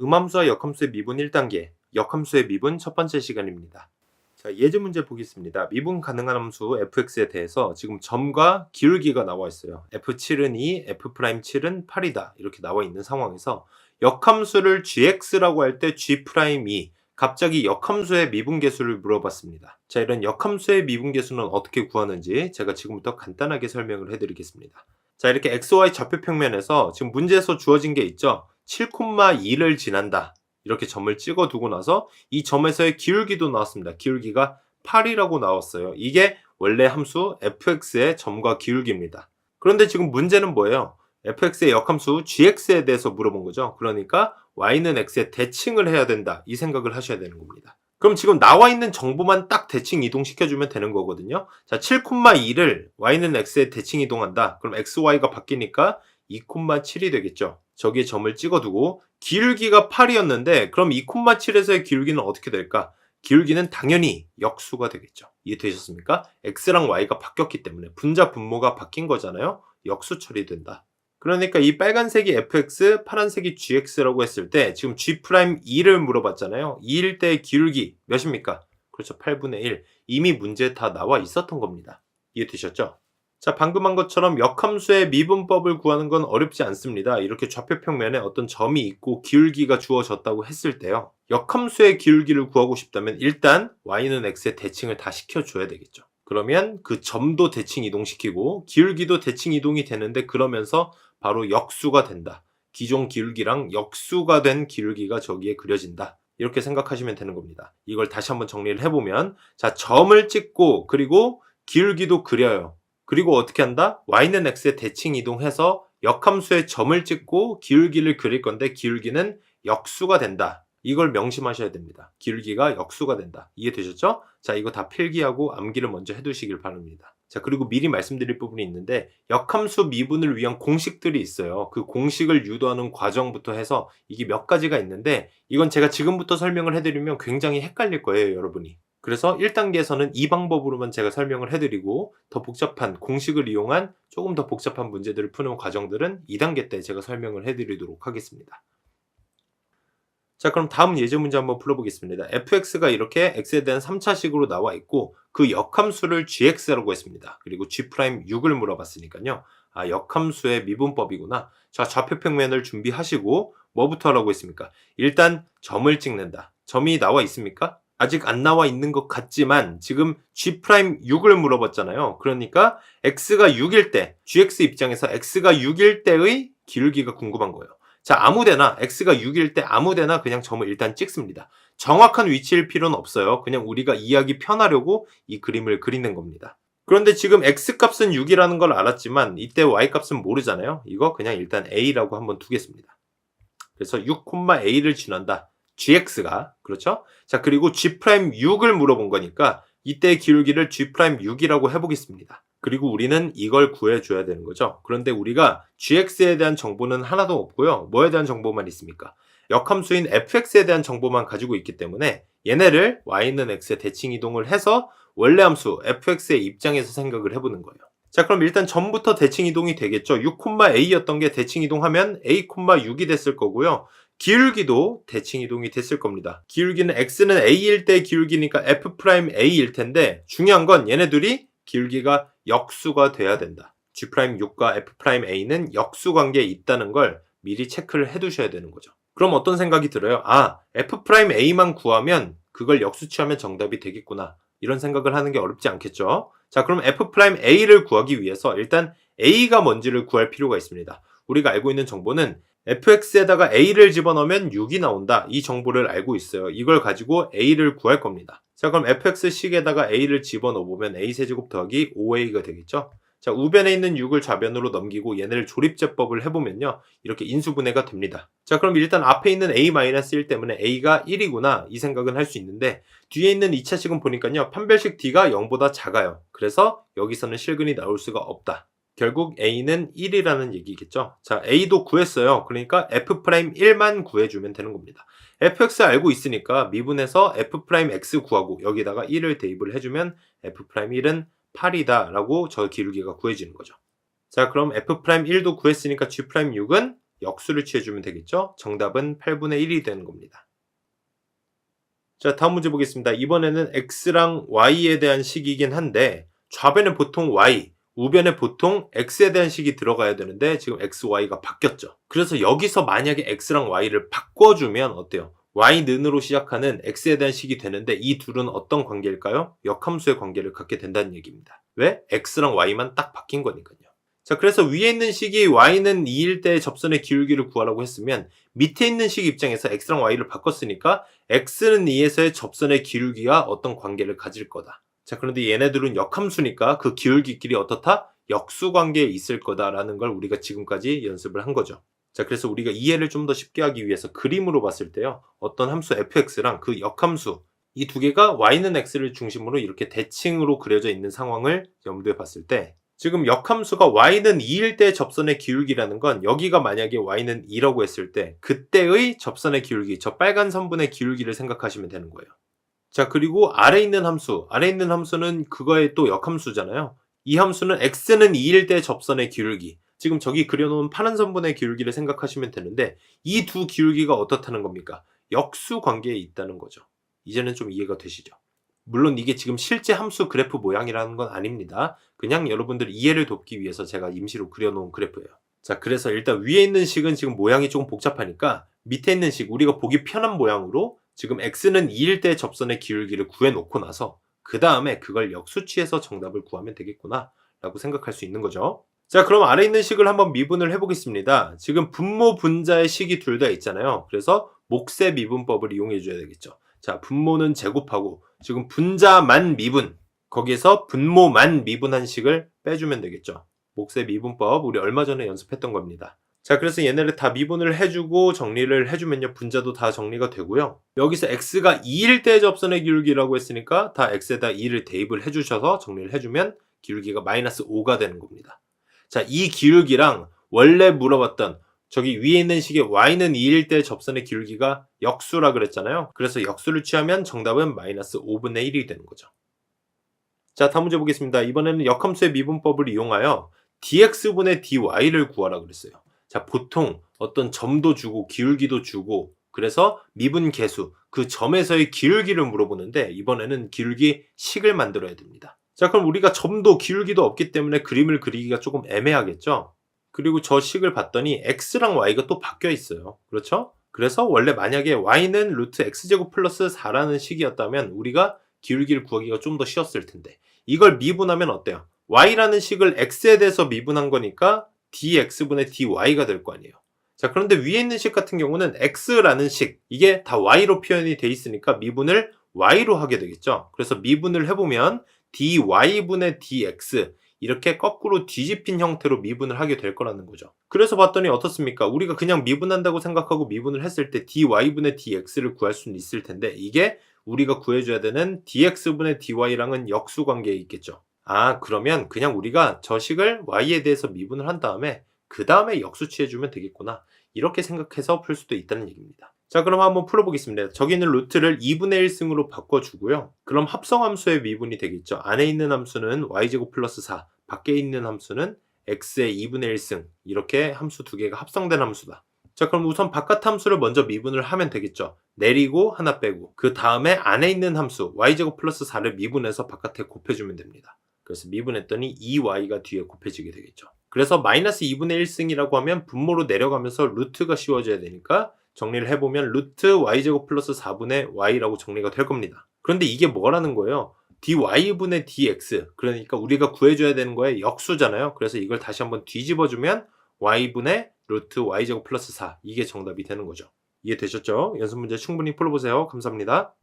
음함수와 역함수의 미분 1단계, 역함수의 미분 첫 번째 시간입니다. 자, 예제 문제 보겠습니다. 미분 가능한 함수 fx에 대해서 지금 점과 기울기가 나와 있어요. f7은 2, f'7은 8이다. 이렇게 나와 있는 상황에서 역함수를 gx라고 할 때 g'2 갑자기 역함수의 미분계수를 물어봤습니다. 자, 이런 역함수의 미분계수는 어떻게 구하는지 제가 지금부터 간단하게 설명을 해드리겠습니다. 자, 이렇게 xy 좌표 평면에서 지금 문제에서 주어진 게 있죠. 7,2를 지난다. 이렇게 점을 찍어 두고 나서 이 점에서의 기울기도 나왔습니다. 기울기가 8이라고 나왔어요. 이게 원래 함수 fx의 점과 기울기입니다. 그런데 지금 문제는 뭐예요? fx의 역함수 gx에 대해서 물어본 거죠. 그러니까 y는 x에 대칭을 해야 된다. 이 생각을 하셔야 되는 겁니다. 그럼 지금 나와 있는 정보만 딱 대칭 이동시켜주면 되는 거거든요. 자, 7,2를 y는 x에 대칭 이동한다. 그럼 xy가 바뀌니까 2,7이 되겠죠. 저기에 점을 찍어두고 기울기가 8이었는데 그럼 2,7에서의 기울기는 어떻게 될까? 기울기는 당연히 역수가 되겠죠. 이해되셨습니까? x랑 y가 바뀌었기 때문에 분자 분모가 바뀐 거잖아요. 역수 처리된다. 그러니까 이 빨간색이 fx, 파란색이 gx라고 했을 때 지금 g'2를 물어봤잖아요. 2일 때의 기울기 몇입니까? 그렇죠. 8분의 1. 이미 문제에 다 나와 있었던 겁니다. 이해되셨죠? 자, 방금 한 것처럼 역함수의 미분법을 구하는 건 어렵지 않습니다. 이렇게 좌표 평면에 어떤 점이 있고 기울기가 주어졌다고 했을 때요. 역함수의 기울기를 구하고 싶다면 일단 y는 x의 대칭을 다 시켜줘야 되겠죠. 그러면 그 점도 대칭 이동시키고 기울기도 대칭 이동이 되는데 그러면서 바로 역수가 된다. 기존 기울기랑 역수가 된 기울기가 저기에 그려진다. 이렇게 생각하시면 되는 겁니다. 이걸 다시 한번 정리를 해보면 자 점을 찍고 그리고 기울기도 그려요. 그리고 어떻게 한다? y는 x에 대칭 이동해서 역함수의 점을 찍고 기울기를 그릴 건데 기울기는 역수가 된다. 이걸 명심하셔야 됩니다. 기울기가 역수가 된다. 이해되셨죠? 자, 이거 다 필기하고 암기를 먼저 해두시길 바랍니다. 자, 그리고 미리 말씀드릴 부분이 있는데 역함수 미분을 위한 공식들이 있어요. 그 공식을 유도하는 과정부터 해서 이게 몇 가지가 있는데 이건 제가 지금부터 설명을 해드리면 굉장히 헷갈릴 거예요, 여러분이. 그래서 1단계에서는 이 방법으로만 제가 설명을 해드리고 더 복잡한 공식을 이용한 조금 더 복잡한 문제들을 푸는 과정들은 2단계 때 제가 설명을 해드리도록 하겠습니다. 자, 그럼 다음 예제 문제 한번 풀어보겠습니다. fx가 이렇게 x에 대한 3차식으로 나와 있고 그 역함수를 gx라고 했습니다. 그리고 g'6을 물어봤으니까요. 아, 역함수의 미분법이구나. 자, 좌표 평면을 준비하시고 뭐부터 하라고 했습니까? 일단 점을 찍는다. 점이 나와 있습니까? 아직 안 나와 있는 것 같지만 지금 g'6을 물어봤잖아요. 그러니까 x가 6일 때, gx 입장에서 x가 6일 때의 기울기가 궁금한 거예요. 자, 아무데나 x가 6일 때 아무데나 그냥 점을 일단 찍습니다. 정확한 위치일 필요는 없어요. 그냥 우리가 이해하기 편하려고 이 그림을 그리는 겁니다. 그런데 지금 x값은 6이라는 걸 알았지만 이때 y값은 모르잖아요. 이거 그냥 일단 a라고 한번 두겠습니다. 그래서 6,a를 지난다. Gx가 그렇죠? 자 그리고 g'6을 물어본 거니까 이때 기울기를 g'6이라고 해보겠습니다. 그리고 우리는 이걸 구해줘야 되는 거죠. 그런데 우리가 gx에 대한 정보는 하나도 없고요. 뭐에 대한 정보만 있습니까? 역함수인 fx에 대한 정보만 가지고 있기 때문에 얘네를 y는 x에 대칭 이동을 해서 원래 함수 fx의 입장에서 생각을 해보는 거예요. 자 그럼 일단 전부터 대칭 이동이 되겠죠. 6,a였던 게 대칭 이동하면 a,6이 됐을 거고요. 기울기도 대칭 이동이 됐을 겁니다. 기울기는 x는 a일 때 기울기니까 f'a일 텐데 중요한 건 얘네들이 기울기가 역수가 돼야 된다. g'6과 f'a는 역수 관계에 있다는 걸 미리 체크를 해 두셔야 되는 거죠. 그럼 어떤 생각이 들어요? 아, f'a만 구하면 그걸 역수치하면 정답이 되겠구나. 이런 생각을 하는 게 어렵지 않겠죠? 자, 그럼 f'a를 구하기 위해서 일단 a가 뭔지를 구할 필요가 있습니다. 우리가 알고 있는 정보는 fx에다가 a를 집어넣으면 6이 나온다. 이 정보를 알고 있어요. 이걸 가지고 a를 구할 겁니다. 자 그럼 fx식에다가 a를 집어넣어보면 a세제곱 더하기 5a가 되겠죠. 자 우변에 있는 6을 좌변으로 넘기고 얘네를 조립제법을 해보면요. 이렇게 인수분해가 됩니다. 자 그럼 일단 앞에 있는 a-1 때문에 a가 1이구나 이 생각은 할 수 있는데 뒤에 있는 2차식은 보니까요. 판별식 d가 0보다 작아요. 그래서 여기서는 실근이 나올 수가 없다. 결국 a는 1이라는 얘기겠죠. 자, a도 구했어요. 그러니까 f'1만 구해주면 되는 겁니다. fx 알고 있으니까 미분해서 f'x 구하고 여기다가 1을 대입을 해주면 f'1은 8이다 라고 저 기울기가 구해지는 거죠. 자, 그럼 f'1도 구했으니까 g'6은 역수를 취해주면 되겠죠? 정답은 8분의 1이 되는 겁니다. 자, 다음 문제 보겠습니다. 이번에는 x랑 y에 대한 식이긴 한데 좌변에 보통 y, 우변에 보통 x에 대한 식이 들어가야 되는데 지금 x, y가 바뀌었죠. 그래서 여기서 만약에 x랑 y를 바꿔주면 어때요? y는으로 시작하는 x에 대한 식이 되는데 이 둘은 어떤 관계일까요? 역함수의 관계를 갖게 된다는 얘기입니다. 왜? x랑 y만 딱 바뀐 거니까요. 자, 그래서 위에 있는 식이 y는 2일 때 접선의 기울기를 구하라고 했으면 밑에 있는 식 입장에서 x랑 y를 바꿨으니까 x는 2에서의 접선의 기울기가 어떤 관계를 가질 거다. 자, 그런데 얘네들은 역함수니까 그 기울기끼리 어떻다? 역수 관계에 있을 거다라는 걸 우리가 지금까지 연습을 한 거죠. 자, 그래서 우리가 이해를 좀 더 쉽게 하기 위해서 그림으로 봤을 때요. 어떤 함수 fx랑 그 역함수 이 두 개가 y는 x를 중심으로 이렇게 대칭으로 그려져 있는 상황을 염두에 봤을 때 지금 역함수가 y는 2일 때 접선의 기울기라는 건 여기가 만약에 y는 2라고 했을 때 그때의 접선의 기울기, 저 빨간 선분의 기울기를 생각하시면 되는 거예요. 자, 그리고 아래 있는 함수, 아래 있는 함수는 그거의 또 역함수잖아요. 이 함수는 x는 2일 때 접선의 기울기, 지금 저기 그려놓은 파란 선분의 기울기를 생각하시면 되는데 이 두 기울기가 어떻다는 겁니까? 역수 관계에 있다는 거죠. 이제는 좀 이해가 되시죠? 물론 이게 지금 실제 함수 그래프 모양이라는 건 아닙니다. 그냥 여러분들 이해를 돕기 위해서 제가 임시로 그려놓은 그래프예요. 자, 그래서 일단 위에 있는 식은 지금 모양이 조금 복잡하니까 밑에 있는 식, 우리가 보기 편한 모양으로 지금 x는 2일 때 접선의 기울기를 구해놓고 나서 그 다음에 그걸 역수치해서 정답을 구하면 되겠구나 라고 생각할 수 있는 거죠. 자, 그럼 아래 있는 식을 한번 미분을 해보겠습니다. 지금 분모 분자의 식이 둘 다 있잖아요. 그래서 몫의 미분법을 이용해 줘야 되겠죠. 자, 분모는 제곱하고 지금 분자만 미분 거기에서 분모만 미분한 식을 빼주면 되겠죠. 몫의 미분법 우리 얼마 전에 연습했던 겁니다. 자, 그래서 얘네를 다 미분을 해주고 정리를 해주면요. 분자도 다 정리가 되고요. 여기서 x가 2일 때 접선의 기울기라고 했으니까 다 x에다 2를 대입을 해주셔서 정리를 해주면 기울기가 마이너스 5가 되는 겁니다. 자, 이 기울기랑 원래 물어봤던 저기 위에 있는 식의 y는 2일 때 접선의 기울기가 역수라 그랬잖아요. 그래서 역수를 취하면 정답은 마이너스 5분의 1이 되는 거죠. 자, 다음 문제 보겠습니다. 이번에는 역함수의 미분법을 이용하여 dx분의 dy를 구하라 그랬어요. 자, 보통 어떤 점도 주고 기울기도 주고 그래서 미분 계수, 그 점에서의 기울기를 물어보는데 이번에는 기울기 식을 만들어야 됩니다. 자, 그럼 우리가 점도 기울기도 없기 때문에 그림을 그리기가 조금 애매하겠죠? 그리고 저 식을 봤더니 x랑 y가 또 바뀌어 있어요. 그렇죠? 그래서 원래 만약에 y는 루트 x제곱 플러스 4라는 식이었다면 우리가 기울기를 구하기가 좀 더 쉬웠을 텐데 이걸 미분하면 어때요? y라는 식을 x에 대해서 미분한 거니까 dx분의 dy가 될 거 아니에요. 자, 그런데 위에 있는 식 같은 경우는 x라는 식, 이게 다 y로 표현이 돼 있으니까 미분을 y로 하게 되겠죠. 그래서 미분을 해보면 dy분의 dx, 이렇게 거꾸로 뒤집힌 형태로 미분을 하게 될 거라는 거죠. 그래서 봤더니 어떻습니까? 우리가 그냥 미분한다고 생각하고 미분을 했을 때 dy분의 dx를 구할 수는 있을 텐데 이게 우리가 구해줘야 되는 dx분의 dy랑은 역수 관계에 있겠죠. 아 그러면 그냥 우리가 저 식을 y에 대해서 미분을 한 다음에 그 다음에 역수 취해 주면 되겠구나. 이렇게 생각해서 풀 수도 있다는 얘기입니다. 자 그럼 한번 풀어보겠습니다. 저기 있는 루트를 2분의 1승으로 바꿔주고요. 그럼 합성함수의 미분이 되겠죠. 안에 있는 함수는 y제곱 플러스 4, 밖에 있는 함수는 x의 2분의 1승 이렇게 함수 두 개가 합성된 함수다. 자 그럼 우선 바깥 함수를 먼저 미분을 하면 되겠죠. 내리고 하나 빼고 그 다음에 안에 있는 함수 y제곱 플러스 4를 미분해서 바깥에 곱해주면 됩니다. 그래서 미분했더니 2y가 뒤에 곱해지게 되겠죠. 그래서 마이너스 2분의 1승이라고 하면 분모로 내려가면서 루트가 씌워져야 되니까 정리를 해보면 루트 y제곱 플러스 4분의 y라고 정리가 될 겁니다. 그런데 이게 뭐라는 거예요? dy분의 dx 그러니까 우리가 구해줘야 되는 거에 역수잖아요. 그래서 이걸 다시 한번 뒤집어주면 y분의 루트 y제곱 플러스 4 이게 정답이 되는 거죠. 이해되셨죠? 연습 문제 충분히 풀어보세요. 감사합니다.